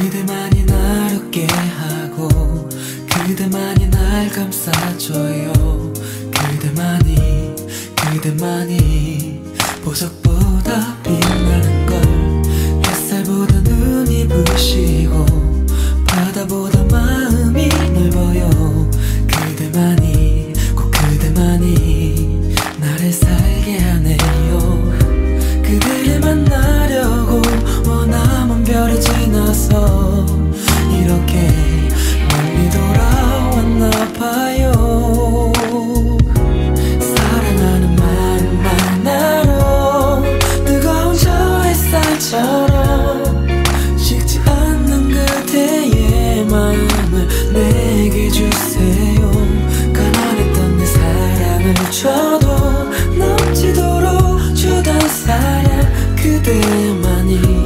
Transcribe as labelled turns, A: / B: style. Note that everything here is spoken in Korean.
A: 그대만이 날 웃게 하고 그대만이 날 감싸줘요. 그대만이 그대만이 보석보다 빛나 마음을 내게 주세요. 가난했던 내 사랑을 줘도 넘치도록 주던 사랑 그대만이.